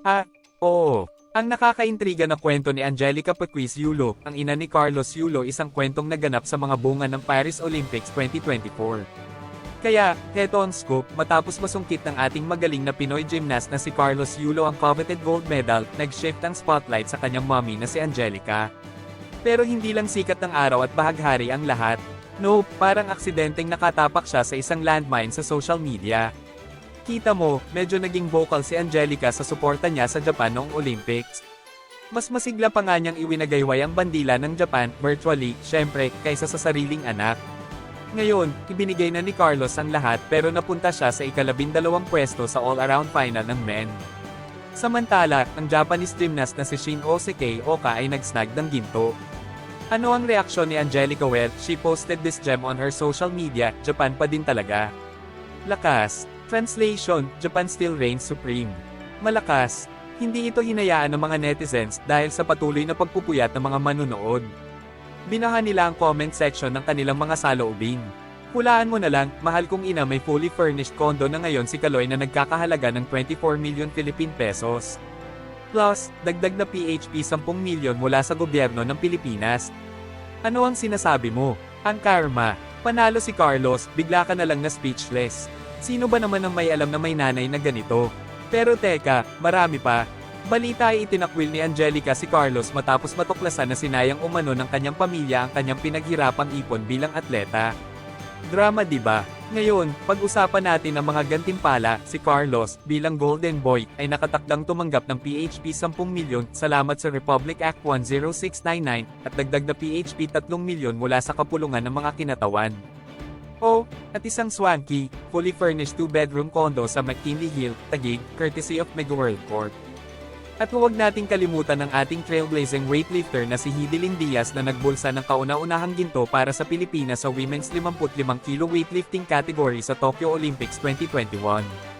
Ah, oo. Ang nakakaintriga na kwento ni Angelica Paquiz Yulo, ang ina ni Carlos Yulo isang kwentong naganap sa mga bunga ng Paris Olympics 2024. Kaya, heto ang scoop, matapos masungkit ng ating magaling na Pinoy gymnast na si Carlos Yulo ang coveted gold medal, nag-shift ang spotlight sa kanyang mommy na si Angelica. Pero hindi lang sikat ng araw at bahaghari ang lahat. No, parang aksidenteng nakatapak siya sa isang landmine sa social media. Kita mo, medyo naging vocal si Angelica sa suporta niya sa Japan noong Olympics. Mas masigla pa nga niyang iwinagayway ang bandila ng Japan, virtually, syempre, kaysa sa sariling anak. Ngayon, ibinigay na ni Carlos ang lahat pero napunta siya sa ikalabindalawang pwesto sa all-around final ng men. Samantala, ang Japanese gymnast na si Shin Oseke Oka ay nagsnag ng ginto. Ano ang reaksyon ni Angelica Well? She posted this gem on her social media, Japan pa din talaga. Lakas. Translation, Japan still reigns supreme. Malakas. Hindi ito hinayaan ng mga netizens dahil sa patuloy na pagpupuyat ng mga manunood. Binahan nila ang comment section ng kanilang mga saloobin. Hulaan mo na lang, mahal kong ina may fully furnished condo na ngayon si Kaloy na nagkakahalaga ng 24 million Philippine pesos. Plus, dagdag na PHP 10 milyon mula sa gobyerno ng Pilipinas. Ano ang sinasabi mo? Ang karma. Panalo si Carlos, bigla ka na lang na speechless. Sino ba naman ang may alam na may nanay na ganito? Pero teka, marami pa. Balita ay itinakwil ni Angelica si Carlos matapos matuklasan na sinayang umano ng kanyang pamilya ang kanyang pinaghirapang ipon bilang atleta. Drama ba? Ngayon, pag-usapan natin ang mga gantimpala, si Carlos, bilang Golden Boy, ay nakatakdang tumanggap ng PHP 10 milyon salamat sa Republic Act 10699, at dagdag na PHP 3 milyon mula sa kapulungan ng mga kinatawan. Oh, at isang swanky, fully furnished two-bedroom condo sa McKinley Hill, Taguig, courtesy of Mega World Corp. At huwag nating kalimutan ang ating trailblazing weightlifter na si Hidilyn Diaz na nagbulsa ng kauna-unahang ginto para sa Pilipinas sa women's 55 kilo weightlifting category sa Tokyo Olympics 2021.